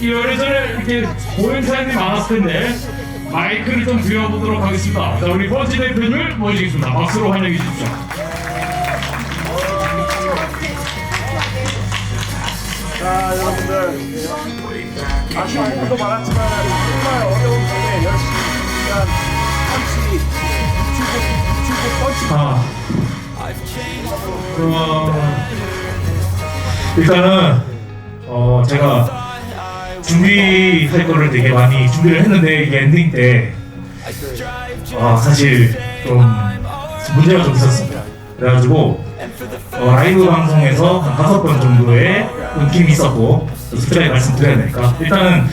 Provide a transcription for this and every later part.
예전에 이렇게 모임 사람들이 많았을 텐데 마이크를 좀 드려보도록 하겠습니다. 자, 우리 번지 대표님을 모시겠습니다. 박수로 환영해 주십시오. 자 여러분들 아쉬운 부분도 많았지만 정말 어려운 중에 열심히 참치 유튜브 유튜브 펀치 아, 어, 일단은 어, 제가 준비할 거를 되게 많이 준비를 했는데 이게 엔딩 때 아, 사실 좀 문제가 좀 있었습니다. 그래가지고 어, 라이브 방송에서 한 다섯 번 정도의 끊김이 있었고 스트라이 말씀드려야 되니까 일단은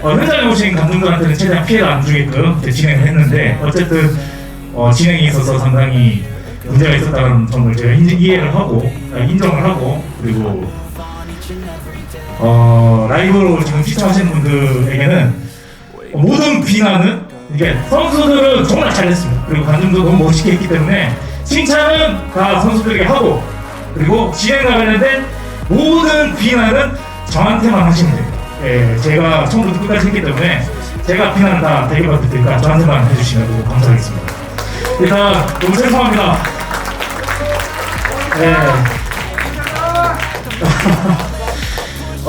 어, 현장에 오신 감독들한테는 최대한 피해를 안 주게끔 진행을 했는데 어쨌든 어, 진행에 있어서 상당히 문제가 있었다는 점을 제가 인, 이해를 하고 아, 인정을 하고 그리고 어, 라이브로 지금 시청하시는 분들에게는 모든 비난은 이게 선수들은 정말 잘했습니다. 그리고 관중도 너무 멋있게 했기 때문에 칭찬은 다 선수들에게 하고 그리고 진행 나가는데 모든 비난은 저한테만 하시면 됩니다. 예, 제가 처음부터 끝까지 했기 때문에 제가 비난을 다 대결받을 테니까 저한테만 해주시면 감사하겠습니다. 일단 너무 죄송합니다. 네.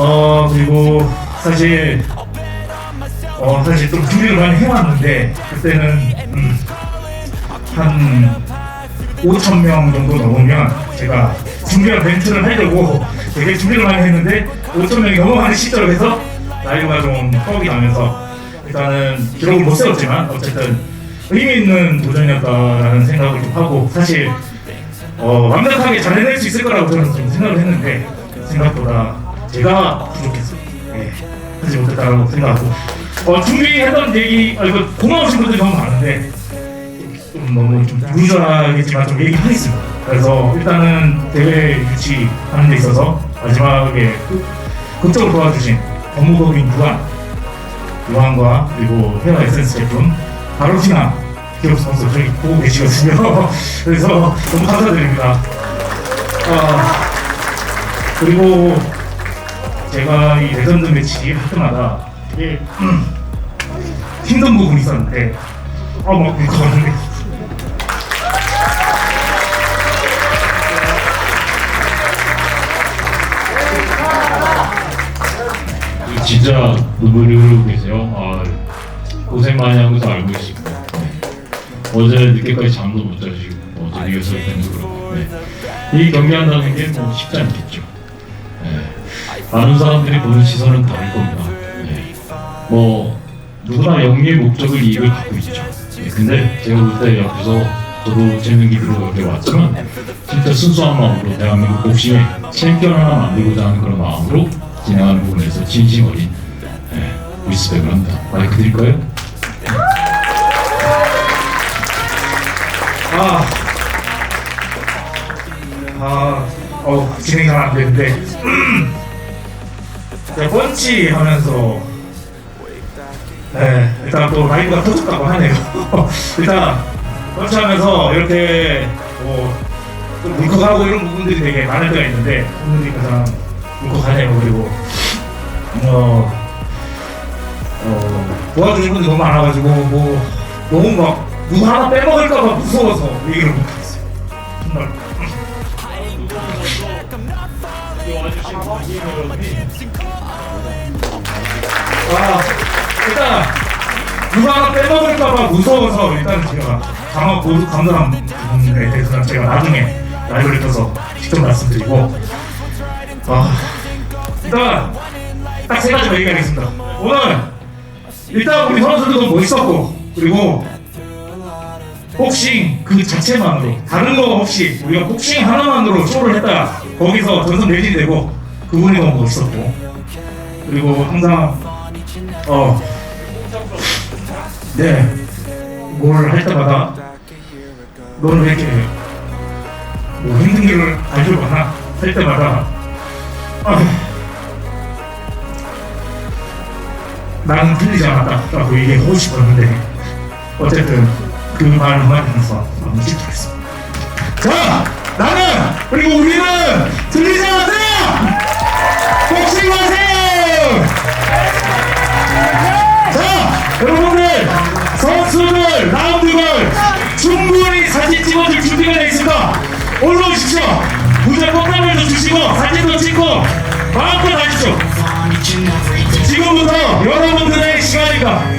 어 그리고 사실 어 사실 좀 준비를 많이 해왔는데 그때는 음, 한 5천 명 정도 넘으면 제가 준비한 멘트를 하려고 되게 준비를 많이 했는데 5천 명이 넘어가는 시점에서 라이브가 좀 허업이 나면서 일단은 기록을 못 세웠지만 어쨌든 의미 있는 도전이었다라는 생각을 좀 하고 사실 어, 완벽하게 잘 해낼 수 있을 거라고 저는 좀 생각을 했는데 생각보다 제가 부족했어요. 예, 하지 못했다고 생각하고 어, 준비했던 얘기 아, 이거 고마우신 분들이 너무 많은데 좀 너무 좀 루저하겠지만 좀 얘기하겠습니다. 그래서 일단은 대회 유치하는 데 있어서 마지막에 극- 극적으로 도와주신 법무법인 유한 유한과 그리고 헤어 에센스 제품 바로티나 기업 선수 저기 보고 계시거든요. 그래서 너무 감사드립니다. 아, 그리고 제가 이 레전드 매치 할 때마다 힘든 부분이 있었는데 아막 울컥하는데 진짜 눈물이 흐르고 계세요. 아, 고생 많이 한 것도 알고 계시고 네. 어제 늦게까지 잠도 못 자시고 어제 리허설 때문에 네. 이 경기한다는 게 뭐 쉽지 않겠죠. 네. 많은 사람들이 보는 시선은 다를 겁니다. 네. 뭐 누구나 영리의 목적을 이익을 갖고 있죠. 네. 근데 제가 볼 때 옆에서 저도 재능 기부로 여기 왔지만 진짜 순수한 마음으로 대한민국 복싱의 챔피언 하나 만들고자 하는 그런 마음으로 진행하는 부분에서 진심 어린 네, 리스펙을 합니다. 마이크 드릴까요? 아, 아, 어, 진행이 잘안 되는데. 펀치 하면서, 네, 일단 또 라이브가 터졌다고 하네요. 일단, 펀치 하면서 이렇게, 뭐, 좀 울컥하고 이런 부분들이 되게 많을 때가 있는데, 부분들이 가장 울컥하네요. 그리고, 어, 어, 도와주신 분들이 너무 많아가지고, 뭐, 너무 막, 누구 하나 빼먹을까봐 무서워서 얘기를 못하겠어요. 정말. 아, 일단, 하나 빼먹을까봐 무서워서 일단 제가 강화 감사한 부분에 대해서는 제가 나중에 라이브를 켜서 직접 말씀드리고, 아, 일단, 딱 세 가지만 얘기하겠습니다. 오늘, 일단 우리 선수들도 멋있었고, 그리고 복싱 그 자체만으로 다른 거 없이 우리가 복싱 하나만으로 쇼를 했다 거기서 전선 매진되고 그분이 너무 멋있었고 그리고 항상 어 네 뭘 할 때마다 너는 왜 이렇게 뭐 힘든 길을 알려거나 할 때마다 아, 나는 틀리지 않았다라고 얘기하고 싶었는데 어쨌든 그 말을 하면서 너무 찝찝했습니다. 자, 그리고 우리는 들리지 않으세요? 복싱 하세요! 자, 여러분들, 선수들, 라운드걸 충분히 사진 찍어줄 준비가 되어 있습니다. 올라오십시오. 무조건 땀을 주시고, 사진도 찍고, 마음껏 하십시오. 지금부터 여러분들의 시간입니다.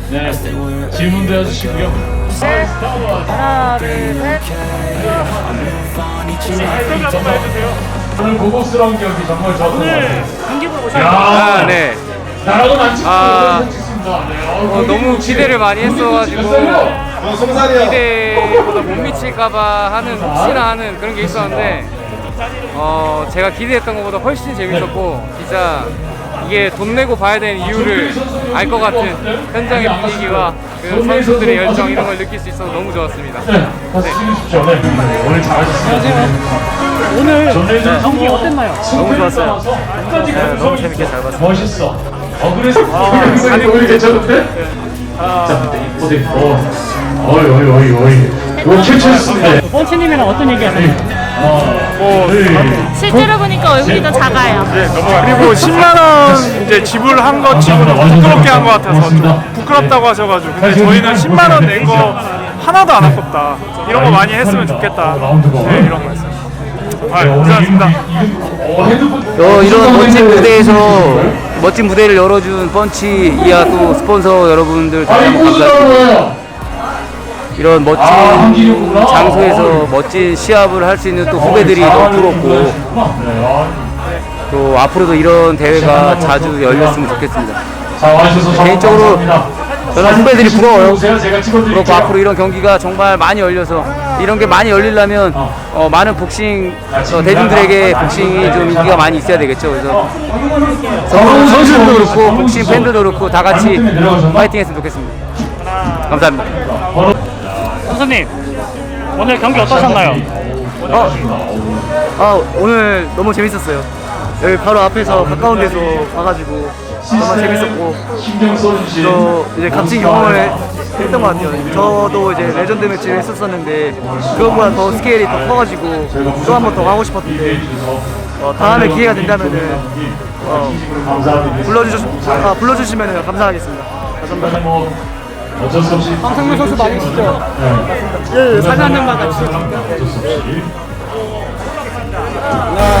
네. 질문도 해주시고요. 하나, 둘, 셋. 오늘 고급스러운 경기 정말 좋았던 것 같아요. 경기 보러 야, 오셨나요? 아, 네. 나라고 아. 네. 어, 너무 기대를 많이 했어가지고 기대보다 못 미칠까봐 하는 혹시나 하는 그런 게 있었는데 어 제가 기대했던 것보다 훨씬 재밌었고 진짜 이게 돈 내고 봐야 되는 이유를 알 것 같은 현장의 분위기와 그 선수들의 열정 이런 걸 느낄 수 있어서 너무 좋았습니다. 네. 네. 오늘 잘하셨습니다. 오늘 경기 어땠나요? 너무 좋았어요. 네, 너무 재밌게 잘 봤어요. 멋있어. 어, 그래서 아니 오늘 괜찮은데? 자, 어디? 어, 어이 어이 어이 어이. 이거 캡처했습니다. 펀치님이랑 어떤 얘기 하세요? 어, 네. 실제로 보니까 얼굴이 더 작아요. 그리고 10만 원 이제 지불한 것 치고는 부끄럽게 한 것 같아서 좀 부끄럽다고 하셔가지고 근데 저희는 10만 원 낸 거 하나도 안 아깝다. 이런 거 많이 했으면 좋겠다. 네, 이런 거 했어요. 아 고생하셨습니다. 어, 이런 멋진 무대에서 멋진 무대를 열어준 펀치 이하 또 스폰서 여러분들 다시 한번 감사드립니다. 이런 멋진 아. 장소에서 멋진 시합을 할 수 있는 또 후배들이 너무 부럽고 네, 아, 또 앞으로도 이런 대회가 자주 열렸으면 좋겠습니다. 개인적으로. 저는 후배들이 부러워요. 그렇고 앞으로 이런 경기가 정말 많이 열려서 이런 게 많이 열리려면 어, 많은 복싱 어, 대중들에게 복싱이 좀 인기가 많이 있어야 되겠죠. 그래서 선- 선수들도 그렇고 복싱 팬들도 그렇고 다 같이 파이팅했으면 좋겠습니다. 감사합니다. 선수님 오늘 경기 어떠셨나요? 아 오늘 너무 재밌었어요. 여기 바로 앞에서 가까운 데서 봐가지고 정말 재밌었고 또 이제 값진 경험을 했던 것 같아요. 저도 이제 레전드 매치를 했었었는데 그것보다 더 스케일이 더 커가지고 또 한 번 더 가고 싶었는데 어, 다음에 기회가 된다면은 어, 감사합니다. 불러주시 아, 불러주시면 감사하겠습니다. 뭐 어쩔 수 없이 황성민 선수 많이 시죠? 네. 예, 한 장만 같이. 어쩔 수 없이 I